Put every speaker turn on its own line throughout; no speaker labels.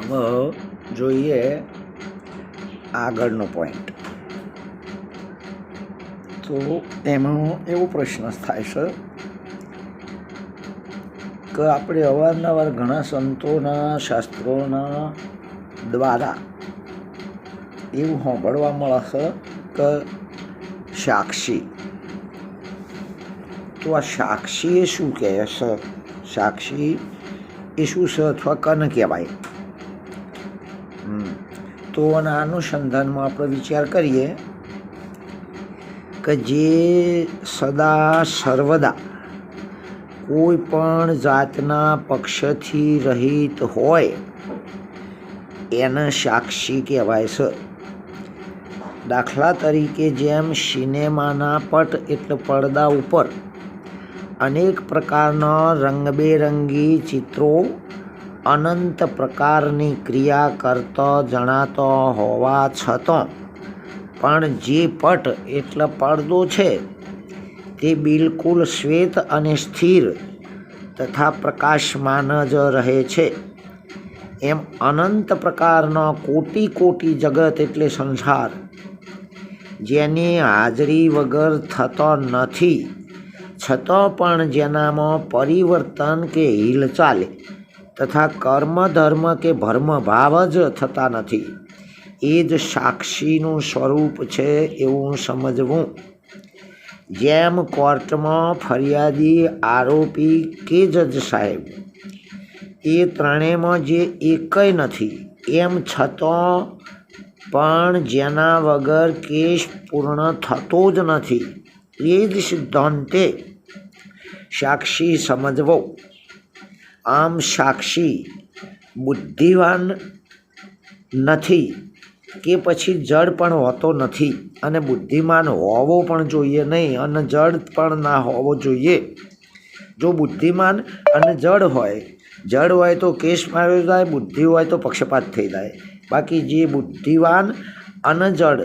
હવે જોઈએ આગળનો પોઈન્ટ તો એમાં એવો પ્રશ્ન થાય છે કે આપણે અવારનવાર ઘણા સંતોના, શાસ્ત્રોના દ્વારા એવું સાંભળવા મળે છે કે સાક્ષી. તો આ સાક્ષી એ શું કહે છે? સાક્ષી એ શું છે અથવા કન કહેવાય. તો આના અનુસંધાનમાં આપણે વિચાર કરીએ કે જે સદા સર્વદા કોઈ પણ જાતના પક્ષથી રહિત હોય, એને સાક્ષી કહેવાય છે. દાખલા તરીકે જેમ સિનેમાના પટ એટલે પડદા ઉપર અનેક પ્રકારના રંગબેરંગી ચિત્રો અનંત પ્રકારની ક્રિયા કરતો, જણાતો હોવા છતાં પણ જે પટ એટલે પડદો છે, તે બિલકુલ શ્વેત અને સ્થિર તથા પ્રકાશમાન જ રહે છે. એમ અનંત પ્રકારનો કોટી કોટી જગત એટલે સંસાર, જેની હાજરી વગર થતો નથી, છતાં પણ જેનામાં પરિવર્તન કે હિલચાલ તથા કર્મ, ધર્મ કે ભર્મ ભાવ જ થતા નથી. એ જ સાક્ષીનું સ્વરૂપ છે એવું સમજવું. જેમ કોર્ટમાં ફરિયાદી આરોપી કે જજ સાહેબ, એ ત્રણેયમાં જે એકય નથી, એમ છતાં પણ જેના વગર કેસ પૂર્ણ થતો જ નથી, એ જ સિદ્ધાંતે સાક્ષી સમજવો. આમ સાક્ષી બુદ્ધિવાન નથી કે પછી જડ પણ હોતો નથી અને બુદ્ધિમાન હોવો પણ જોઈએ નહીં અને જડ પણ ના હોવો જોઈએ. જો બુદ્ધિમાન અને જડ હોય જડ હોય તો કેસ માર્યો જાય, બુદ્ધિ હોય તો પક્ષપાત થઈ જાય. બાકી જે બુદ્ધિવાન અને જડ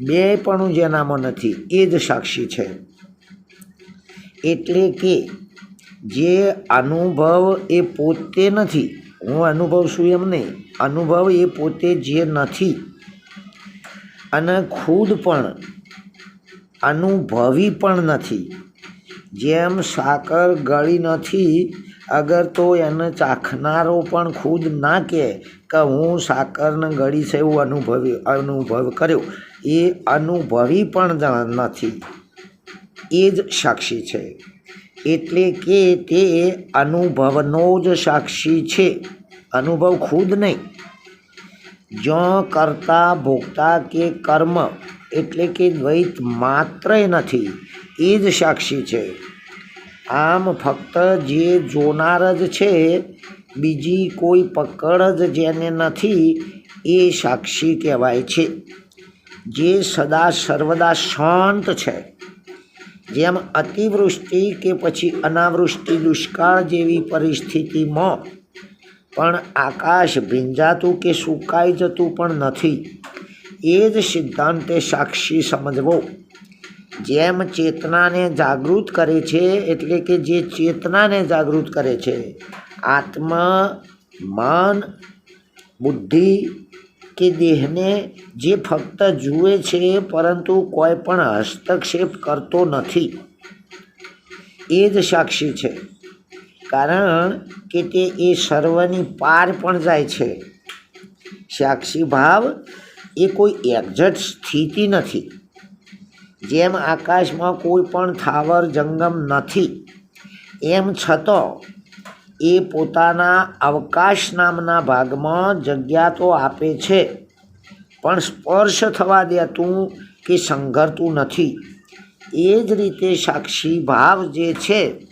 બે પણ જેનામાં નથી, એ જ સાક્ષી છે. એટલે કે જે અનુભવ એ પોતે નથી. હું અનુભવ છું એમ નહીં. અનુભવ એ પોતે જે નથી. અને ખુદ પણ અનુભવી પણ નથી. જેમ સાકર ગળી નથી, અગર તો એને ચાખનારો પણ ખુદ ના કહે કે હું સાકરને ગળી છે એવું અનુભવી, અનુભવ કર્યો. એ અનુભવી પણ નથી. એ જ સાક્ષી છે. એટલે કે તે અનુભવનો જ સાક્ષી છે. અનુભવ ખુદ નહીં. જો કરતા ભોગતા કે કર્મ એટલે કે દ્વૈત માત્ર નથી, એ જ સાક્ષી છે. આમ ફક્ત જે જોનાર જ છે, બીજી કોઈ પકડ જ જેને નથી, એ સાક્ષી કહેવાય છે. જે સદા સર્વદા શાંત છે. જેમ અતિવૃષ્ટિ કે પછી અનાવૃષ્ટિ દુષ્કાળ જેવી પરિસ્થિતિમાં, પણ આકાશ ભીંજાતું કે સુકાઈ જતું પણ નથી. એ જ સિદ્ધાંતે સાક્ષી સમજવો. જેમ ચેતનાને જાગૃત કરે છે, એટલે કે જે ચેતનાને જાગૃત કરે છે, આત્મા, મન, બુદ્ધિ કે દેહને જે ફક્ત જુએ છે, પરંતુ કોઈ પણ હસ્તક્ષેપ કરતો નથી. એ જ સાક્ષી છે. કારણ કે તે એ સર્વની પાર પણ જાય છે. સાક્ષી ભાવ એ કોઈ એક્ઝેક્ટ સ્થિતિ નથી. જેમ આકાશમાં કોઈ પણ થાવર જંગમ નથી, એમ છતાં એ પોતાના અવકાશ નામના ભાગમાં જગ્યા તો આપે છે, પણ સ્પર્શ થવા દેતું કે સંઘરતું નથી. એ જ રીતે સાક્ષી ભાવ જે છે,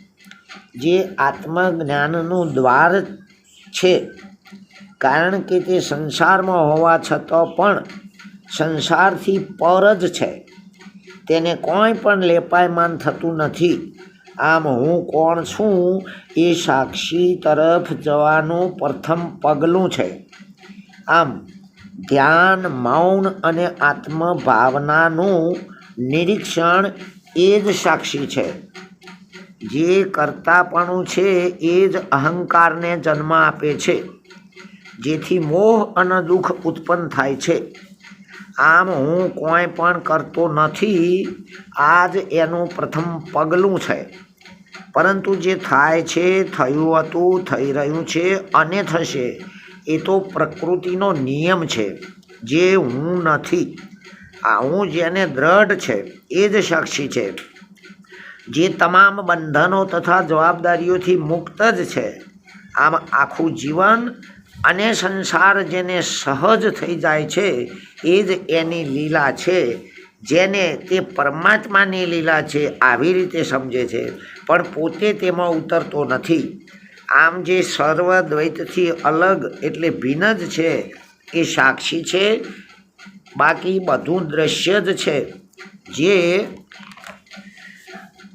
જે આત્મજ્ઞાનનું દ્વાર છે. કારણ કે તે સંસારમાં હોવા છતાં પણ સંસારથી પર જ છે. તેને કોઈ પણ લેપાયમાન થતું નથી. આમ હું કોણ છું? એ સાક્ષી તરફ જવાનું પ્રથમ પગલું છે. આમ, ધ્યાન, મૌન અને આત્મભાવનાનું નિરીક્ષણ એ જ સાક્ષી છે. જે કરતાપણું છે એ જ અહંકારને જન્મ આપે છે. જેથી મોહ અને દુઃખ ઉત્પન્ન થાય છે. આમ હું કોઈ પણ કરતો નથી. આ જ એનું પ્રથમ પગલું છે. પરંતુ જે થાય છે, થયું હતું, થઈ રહ્યું છે અને થશે, એ તો પ્રકૃતિનો નિયમ છે, જે હું નથી. આ હું જેને દ્રઢ છે, એ જ સાક્ષી છે. જે તમામ બંધનો તથા જવાબદારીઓથી મુક્ત જ છે. આમ આખું જીવન અને સંસાર જેને સહજ થઈ જાય છે, એ જ એની લીલા છે, જેને તે પરમાત્માની લીલા છે, આવી રીતે સમજે છે. પણ પોતે તેમાં ઉતરતો નથી. આમ જે સર્વ દ્વૈતથી અલગ એટલે ભિન્ન જ છે, એ સાક્ષી છે. બાકી બધું દ્રશ્ય જ છે. જે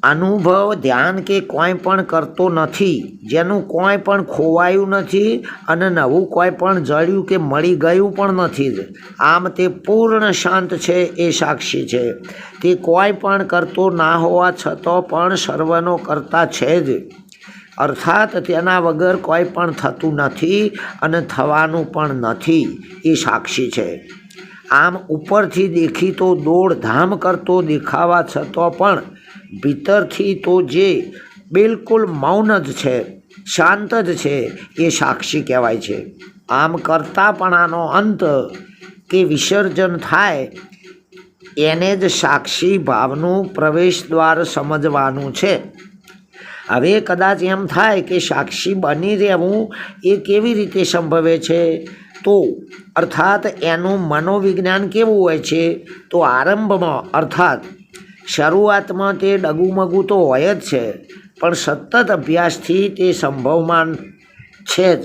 અનુભવ, ધ્યાન કે કોઈ પણ કરતો નથી. જેનું કોઈ પણ ખોવાયું નથી અને નવું કોઈ પણ જળ્યું કે મળી ગયું પણ નથી આમ તે પૂર્ણ શાંત છે એ સાક્ષી છે. તે કોઈ પણ કરતો ના હોવા છતાં પણ સર્વનો કરતા છે જ. અર્થાત તેના વગર કોઈ પણ થતું નથી અને થવાનું પણ નથી એ સાક્ષી છે. આમ ઉપરથી દેખીતો દોડધામ કરતો દેખાવા છતાં પણ ભીતરથી તો જે બિલકુલ મૌન જ છે, શાંત જ છે એ સાક્ષી કહેવાય છે. આમ કરતાપણાનો અંત કે વિસર્જન થાય એને જ સાક્ષી ભાવનું પ્રવેશ દ્વાર સમજવાનું છે. હવે કદાચ એમ થાય કે સાક્ષી બની રહેવું એ કેવી રીતે સંભવે છે? તો અર્થાત એનું મનોવિજ્ઞાન કેવું હોય છે? તો આરંભમાં અર્થાત શરૂઆતમાં તે ડગુમગુ તો હોય જ છે, પણ સતત અભ્યાસથી તે સંભવમાન છે જ.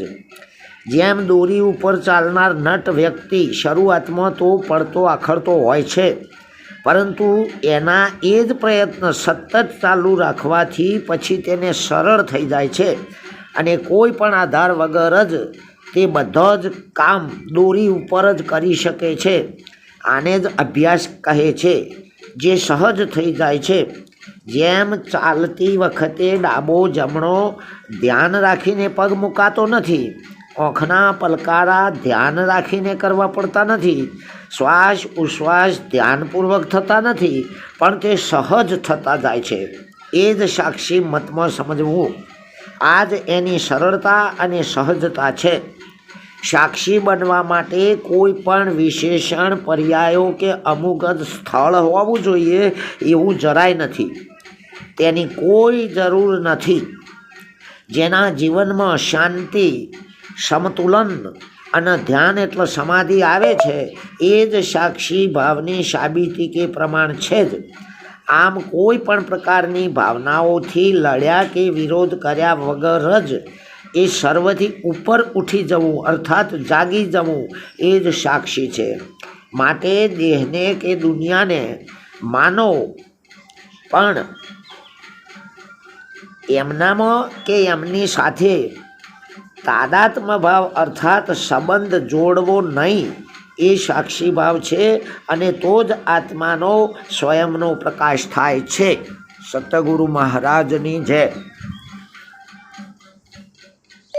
જેમ દોરી ઉપર ચાલનાર નટ વ્યક્તિ શરૂઆતમાં તો પડતો આખડતો હોય છે, પરંતુ એના એ જ પ્રયત્ન સતત ચાલુ રાખવાથી પછી તેને સરળ થઈ જાય છે અને કોઈ પણ આધાર વગર જ તે બધા જ કામ દોરી ઉપર જ કરી શકે છે. આને જ અભ્યાસ કહે છે. જે સહજ થઈ જાય છે. જેમ ચાલતી વખતે ડાબો જમણો ધ્યાન રાખીને પગ મુકાતો નથી આંખના પલકારા ધ્યાન રાખીને કરવા પડતા નથી, શ્વાસ ઉશ્વાસ ધ્યાનપૂર્વક થતા નથી, પણ તે સહજ થતા જાય છે. એ જ સાક્ષી મતમાં સમજવું. આ જ એની સરળતા અને સહજતા છે. સાક્ષી બનવા માટે કોઈ પણ વિશેષણ, પર્યાયો કે અમુક જ સ્થળ હોવું જોઈએ એવું જરાય નથી. તેની કોઈ જરૂર નથી. જેના જીવનમાં શાંતિ, સમતુલન અને ધ્યાન એટલે સમાધિ આવે છે, એ જ સાક્ષી ભાવની સાબિતી કે પ્રમાણ છે જ. આમ કોઈ પણ પ્રકારની ભાવનાઓથી લડ્યા કે વિરોધ કર્યા વગર જ એ સર્વથી ઉપર ઉઠી જવું, અર્થાત જાગી જવું, એ જ સાક્ષી છે. માટે દેહને કે દુનિયાને માનો, પણ એમનામાં કે એમની સાથે તાદાત્મ ભાવ અર્થાત સંબંધ જોડવો નહીં, એ સાક્ષી ભાવ છે અને તો જ આત્માનો સ્વયંનો પ્રકાશ થાય છે. સતગુરુ મહારાજની જય.